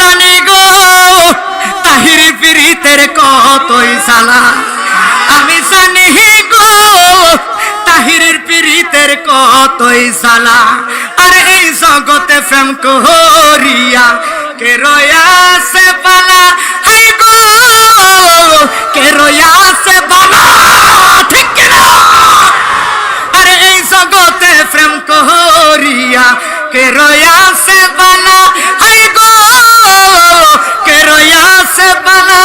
জানি গো, তাহির পিরিতের কতই সালা। আমি জানি গো তাহিরের পিরিতের কতই সালা। আর এই জগতে প্রেম করিয়া কে রয়াছে বালা? হাই গো, কে রয়াছে বালা? ঠিক কিনা? আরে এই জগতে প্রেম করিয়া কে রয়াছে বালা? হাই কে রয়াছে বালা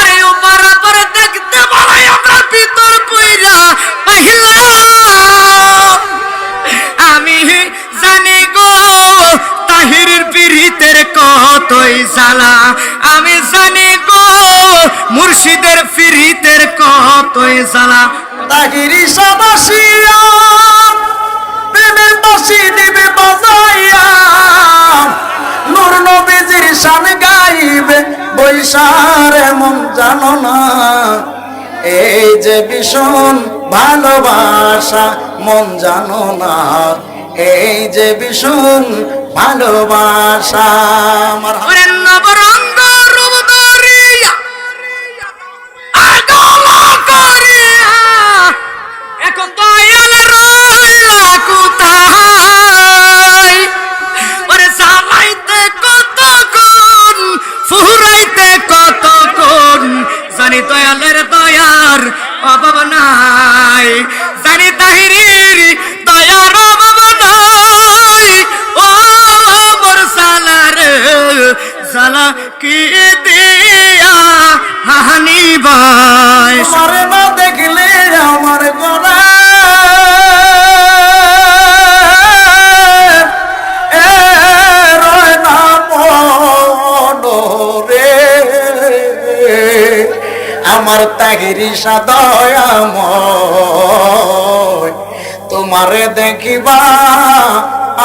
আরে উপর উপর দেখতে বলাই আমরা ভিতর কইরা পাহিলা আমি জানি গো, তাহিরের পিরিতের কতই জ্বালা। আমি জানি গো, মুর্শিদের পিরিতের কতই জ্বালা। তাহিরি সাবাসিয়া প্রেমের বাসি দিবে বাজাইয়া। নূর নবীজির শান গাইবে, বৈশার এমন জানো না। এই যে ভীষণ ভালোবাসা, মন জানো না। এই যে ভীষণ ভালোবাসা, আমার নবরঙ্গ দিয়া হানি আমার না দেখলে আমার গলা। আমার তাগিরি সাদয়াময় তোমারে দেখিবা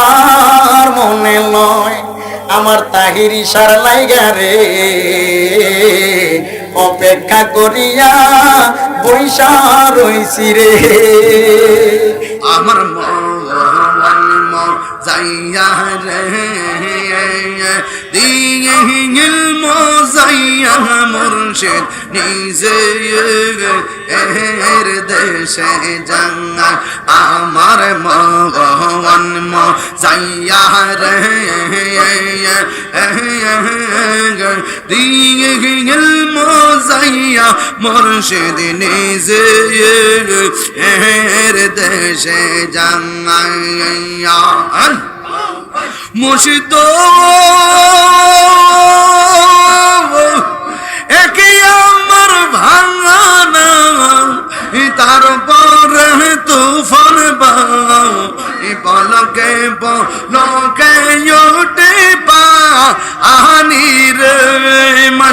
আর মনে লয়। আমার তাহিরি সার লাইগা রে। অপেক্ষা করিয়া বৈশা রইছি রে। আমার যাইয়া রে। দিয়ে মোজাইয়া মুর্শিদ নিজে আমার মন যাইয়া রে। দিয়ে মোজাইয়া মুর্শিদ। নিজে এর দেশে জাঙ্গাইয়া মুর্শিদ। একে আমার ভাঙানা তারপরে তুফান পলকে পলকে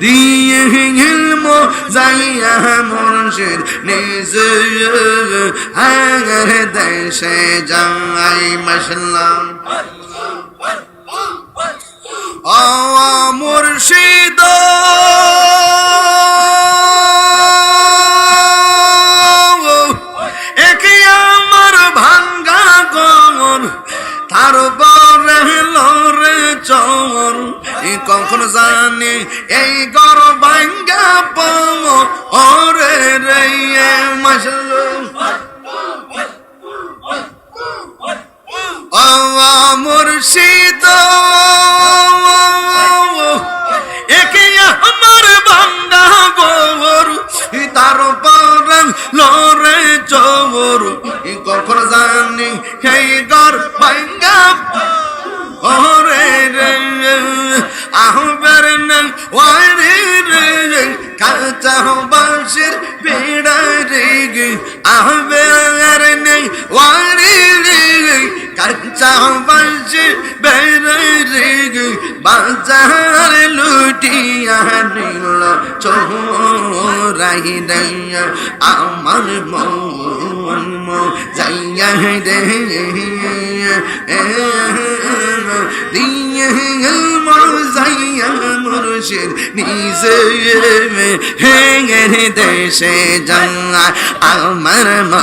দিয়ে হিলমো যাইয়া মুর্শিদ নিজ আগর দেশে যাই মশলাম জানি, এই গর ভাঙ্গা পাও ওরে রে মশলু ও মুর্শিদ একে আমার ভাঙ্গা গোর তার পরং লরে চোর। কখন জানি সেই গর ভাঙ্গা, ওরে আহবার নং ওয়ারে রে কাঁচা বাঁশের বেড়া রে আহবার নং ওয়ারে রে কাঁচা বাসে বেড়ে রে বাজার লুটিয়া নিল চোরাই রে আমার মন যাইয়া রে দেশের নিজে হেঙে দেশে জানা আমার মা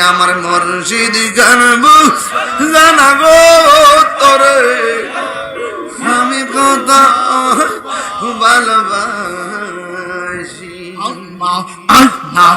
আমার মর্জিদ গর্ব জানাব তোরে। আমি কত ভালোবাসি। আল্লাহ আল্লাহ।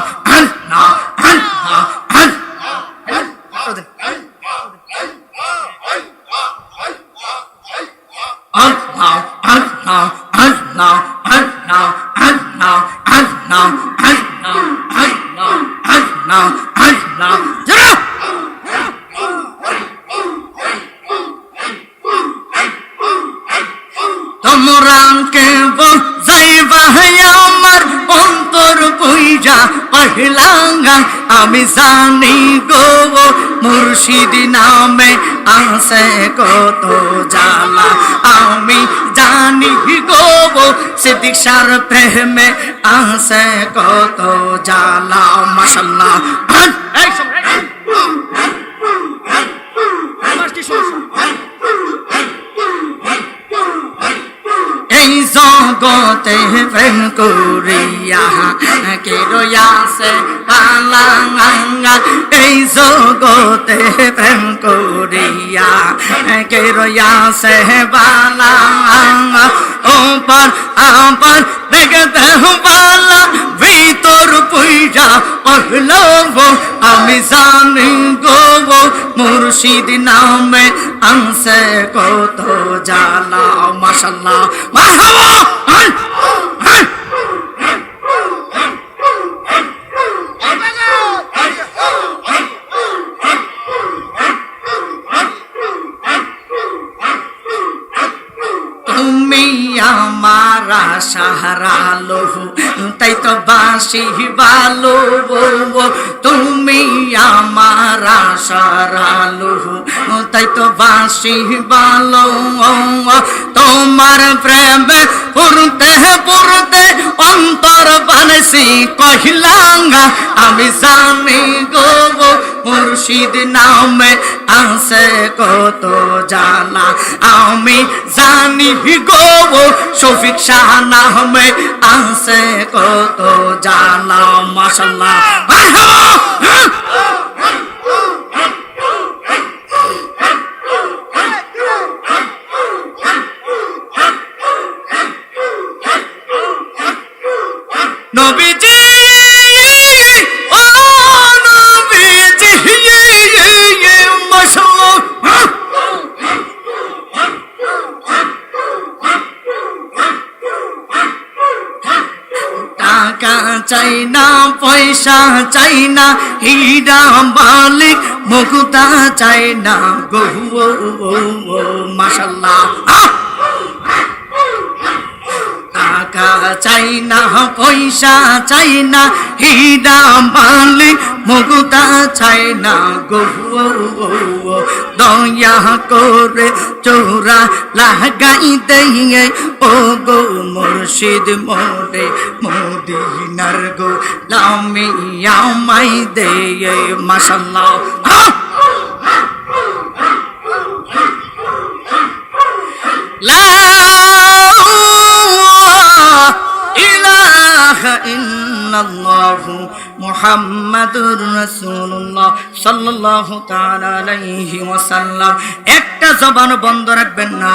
পহলাঙ্গা আমি জানি গো মুর্শিদ নামে আসে কত জালা আমি জানি গো সিদ্দিক সার প্রেমে আসে কত জালা মাশাল্লাহ। জগতে প্রেম করিয়া কে রয়াসে পালাঙ্গা এই জগতে প্রেম করিয়া কে রয়াসে পালাঙ্গা ও পার আপার দেখতে পালা ভিতর পূজা পড়ল আমি জানি গো মুর্শিদ নামে আনসে কত জালা মাসাল্লাহ মারহাবা বাসি ভালো তুমি আমার সারালো তাই তো বাসি ভালো তোমার প্রেম পুরতে পুরতে অন্তর বানসি কহিলাঙ্গা আমি জানি গো মুর্শিদ নামে আছে কত জানা? আমি জানি গো শফিক শাহ নামে আছে কত জানা। মাসাল্লাহ নবী টাকা চাই না, পয়সা চাই না, হীরা মালিক মুকুতা চাই না গহু মাসাল্লা টাকা চাই না, পয়সা চাই না, হীরা মালিক মুকুতা চাই না গো দয়া করে চোরা লাগাই দিয়ে ও গো মুর্শিদ মোরে মদিনার গো লামিয়া মাই দে মাশাল্লাহ আহ! لا إله إلا الله মুহাম্মাদুর রাসূলুল্লাহ সাল্লাল্লাহু তাআলা আলাইহি ওয়াসাল্লাম। একটা জবান বন্ধ রাখবেন না।